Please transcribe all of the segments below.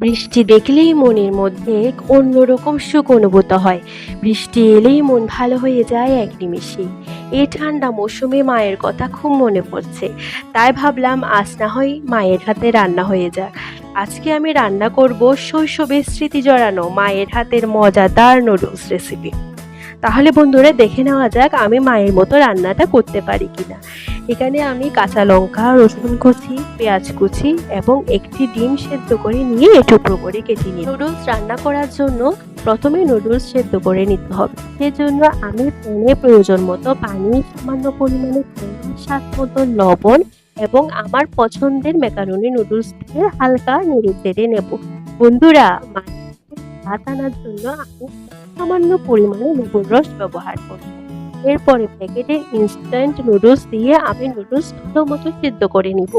বৃষ্টি দেখলেই মনের মধ্যে এক অন্যরকম সুখ অনুভূত হয়। বৃষ্টি এলেই মন ভালো হয়ে যায় এক নিমিষে এই ঠান্ডা মৌসুমে মায়ের কথা খুব মনে পড়ছে। তাই ভাবলাম আজ না হয় মায়ের হাতে রান্না হয়ে যাক। আজকে আমি রান্না করব শৈশবের স্মৃতি জড়ানো মায়ের হাতের মজাদার নুডলস রেসিপি তাহলে বন্ধুরা দেখে নেওয়া যাক আমি মায়ের মতো রান্নাটা করতে পারি কিনা। এখানে আমি কাঁচা লঙ্কা, রসুন কুচি, পেঁয়াজ কুচি এবং একটি ডিম সেদ্ধ করে নিয়ে টুকরো করে কেটে নিই নুডলস রান্না করার জন্য প্রথমে নুডলস সেদ্ধ করে নিতে হবে। সেজন্য আমি প্যানে প্রয়োজন মতো পানি, সামান্য পরিমাণে স্বাদ মতো লবণ এবং আমার পছন্দের ম্যাকারনি নুডলস দিয়ে হালকা নেড়ে চেড়ে নেব। বন্ধুরা ভাত আনার জন্য আমি সামান্য পরিমাণে লেবুর রস ব্যবহার করব। এরপরে প্যাকেটে ইনস্ট্যান্ট নুডলস দিয়ে আমি নুডলস ভালো মতো সেদ্ধ করে নিব।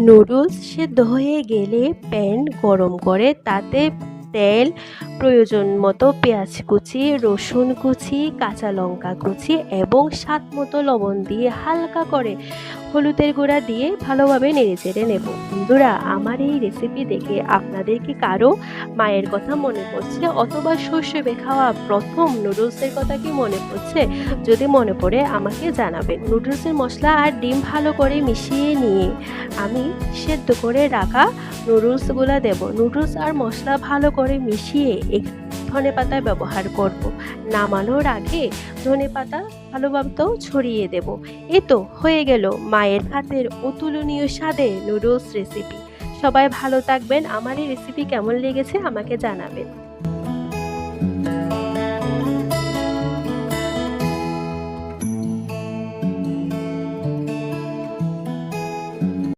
নুডলস সেদ্ধ হয়ে গেলে প্যান গরম করে তাতে তেল, প্রয়োজন মতো পেঁয়াজ কুচি, রসুন কুচি, কাঁচা লঙ্কা কুচি এবং স্বাদ মতো লবণ দিয়ে হালকা করে হলুদের গুঁড়া দিয়ে ভালোভাবে নেড়ে চেড়ে নেব। বন্ধুরা, আমার এই রেসিপি দেখে আপনাদের কি কারও মায়ের কথা মনে পড়ছে? অথবা শৈশবে খাওয়া প্রথম নুডলসের কথা কি মনে পড়ছে? যদি মনে পড়ে, আমাকে জানাবেন। নুডলসের মশলা আর ডিম ভালো করে মিশিয়ে নিয়ে আমি সেদ্ধ করে রাখা নুডলসগুলো দেব। নুডলস আর মশলা ভালো করে মিশিয়ে ধনে পাতা ব্যবহার করব। নামানোর আগে ধনে পাতা ভালোভাবেও ছড়িয়ে দেব। এ তো হয়ে গেল মায়ের হাতের অতুলনীয় স্বাদে নুডলস রেসিপি সবাই ভালো থাকবেন। আমার এই রেসিপি কেমন লেগেছে আমাকে জানাবেন।